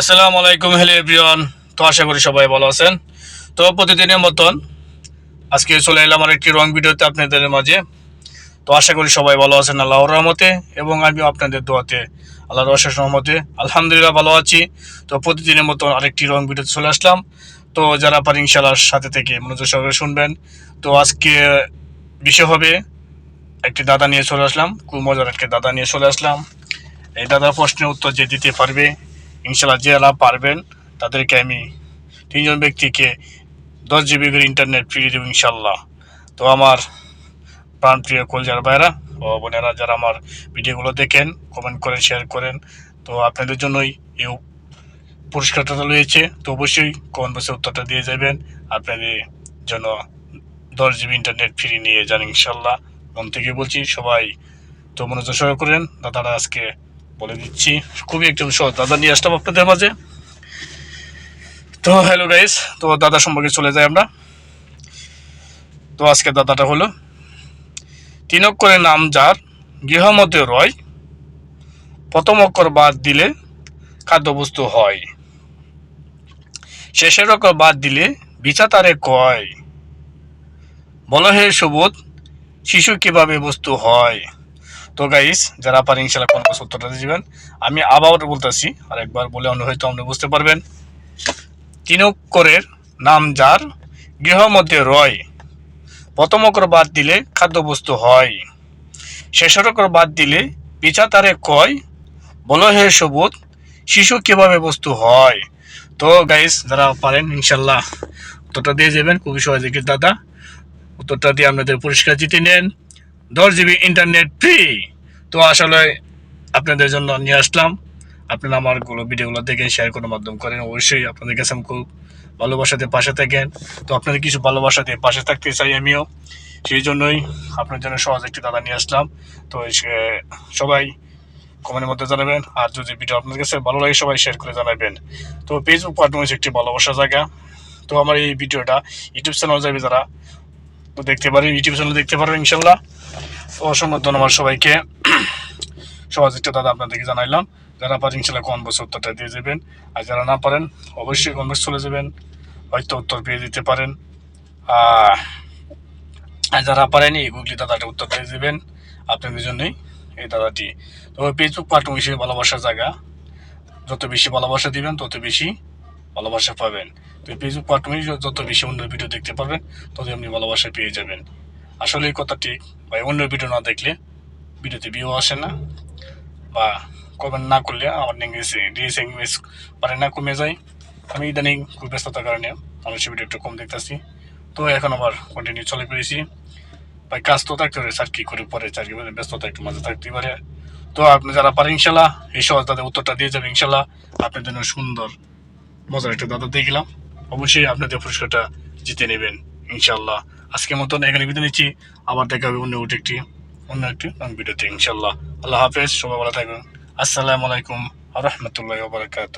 আসসালামু আলাইকুম, hello everyone. তো আশা করি সবাই ভালো আছেন। তো প্রতিদিনের মতন আজকে চলে এলাম আর একটি রং ভিডিওতে আপনাদের মাঝে। তো আশা করি সবাই ভালো আছেন আল্লাহর রহমতে এবং আমি আপনাদের দোয়াতে, আল্লাহর অশেষ রহমতে আলহামদুলিল্লাহ ভালো আছি। তো প্রতিদিনের মতন আরেকটি রং ভিডিওতে চলে আসলাম। তো যারা পারি ইনশাল্লাহ সাথে থেকে মনোযোগ সহকারে শুনবেন। তো আজকে বিষয় হবে, একটি দাদা নিয়ে চলে আসলাম। খুব মজার একটি দাদা নিয়ে চলে আসলাম। এই দাদার প্রশ্নের উত্তর যে দিতে পারবে ইনশাল্লাহ যে যারা পারবেন, তাদেরকে আমি তিনজন ব্যক্তিকে দশ জিবি করে ইন্টারনেট ফ্রি দেবো ইনশাল্লাহ তো আমার প্রাণপ্রিয় কলজার ভাইরা ও বোনেরা যারা আমার ভিডিওগুলো দেখেন কমেন্ট করেন শেয়ার করেন, তো আপনাদের জন্যই এই পুরস্কারটা রয়েছে। তো অবশ্যই কমেন্ট বসে উত্তরটা দিয়ে যাবেন, আপনাদের জন্য দশ জিবি ইন্টারনেট ফ্রি নিয়ে যান ইনশাল্লাহ মন থেকে বলছি, সবাই তো মনোযোগ সহকারে করেন, দাদারা আজকে বলে দিচ্ছি। খুবই একজন সহজ দাদা নিয়ে আসলাম আপনাদের মাঝে। তো হ্যালো গাইস তো দাদা সম্পর্কে চলে যাই আমরা। তো আজকে দাদাটা হলো তিন অক্ষরের নাম যার গৃহমতে রয়, প্রথম অক্ষর বাদ দিলে খাদ্যবস্তু হয়। শেষের অক্ষর বাদ দিলে বিচা তারে কয়। বলো হে সুবোধ, শিশু কীভাবে বস্তু হয়? তো গাইস যারা পারেন ইনশাল্লাহ কোন উত্তরটা দিবেন। আমি আবার বলতেছি, আর একবার বলে অন্য হয়তো আপনি বুঝতে পারবেন। তিন অক্ষরের নাম যার? গৃহ মধ্যে রয়। প্রথম বাদ দিলে খাদ্যবস্তু হয়। শেষের বাদ দিলে পিছা তারে কয়, বলো হে শিশু কীভাবে বস্তু হয়? তো গাইস যারা পারেন ইনশাল্লাহ উত্তরটা দিয়ে যাবেন। খুবই সহজে দাদা। উত্তরটা দিয়ে আপনাদের পুরস্কার জিতে নেন। দশ জিবি ইন্টারনেট ফ্রি তো আসলে আপনাদের জন্য নিয়ে আসলাম। আপনারা আমারগুলো ভিডিওগুলো দেখেন শেয়ার করার মাধ্যম করেন। অবশ্যই আপনাদের কাছে আমি খুব ভালোবাসাতে পাশে থাকেন। তো আপনাদের কিছু ভালোবাসাতে পাশে থাকতে চাই আমিও। সেই জন্যই আপনার জন্য সহজ একটি দাদা নিয়ে আসলাম। তো সবাই কমেন্টের মধ্যে জানাবেন। আর যদি ভিডিও আপনাদের কাছে ভালো লাগে, সবাই শেয়ার করে জানাবেন। তো ফেসবুক প্ল্যাটফর্ম হচ্ছে একটি ভালোবাসার জায়গা। তো আমার এই ভিডিওটা ইউটিউব চ্যানেল যাবে যারা। দেখতে পারেন ইউটিউব চ্যানেল দেখতে পারবেন ইনশাল্লাহ। অসংখ্য ধন্যবাদ সবাইকে। একটা দাদা আপনাদেরকে জানাইলাম, যারা পারেন ইনশাল্লাহ কোন বছর উত্তরটা দিয়ে যাবেন আর যারা না পারেন, অবশ্যই কমেন্টস চলে যাবেন, হয়তো উত্তর পেয়ে দিতে পারেন। আর যারা পারেনি, গুগলি দাদাটা উত্তর দিয়ে দেবেন আপনাদের জন্যই এই দাদাটি। তো ফেসবুক প্ল্যাটফর্ম হিসেবে ভালোবাসার জায়গা। যত বেশি ভালোবাসা দিবেন, তত বেশি ভালোবাসা পাবেন। তো ফেসবুক প্ল্যাটফর্মে যত বেশি অন্য ভিডিও দেখতে পারবেন তত আপনি ভালোবাসা পেয়ে যাবেন। আসলে এই কথা ঠিক, ভাই অন্য ভিডিও না দেখলে ভিডিওতে ভিউ আসে না, বা কমেন্ট না করলে আমার ডিএস ইংলিশ পারে না, কমে যায়। আমি ইদানিং খুব ব্যস্ততার কারণে মানুষের ভিডিও একটু কম দেখতেছি। তো এখন আবার কন্টিনিউ চলে পেরেছি ভাই, কাজ তো থাকতে পারে স্যার কি করে পরে চাকরি বাকরি ব্যস্ততা একটু মাঝে থাকতে পারে। তো আপনি যারা পারেন, ইনশাল্লাহ, এই সহজ তাদের উত্তরটা দিয়ে যাবেন ইনশাল্লাহ। আপনার জন্য সুন্দর, মজার একটা দাদা দিয়ে গেলাম অবশ্যই আপনাদের পুরস্কারটা জিতে নেবেন ইনশাল্লাহ আজকের মতন এখানে বিদায় নিচ্ছি। আবার দেখা হবে অন্য একটি অন্য একটি ভিডিওতে ইনশাল্লাহ আল্লাহ হাফেজ, সবাই ভালো থাকবেন। আসসালামু আলাইকুম রহমতুল্লাহ বারকাত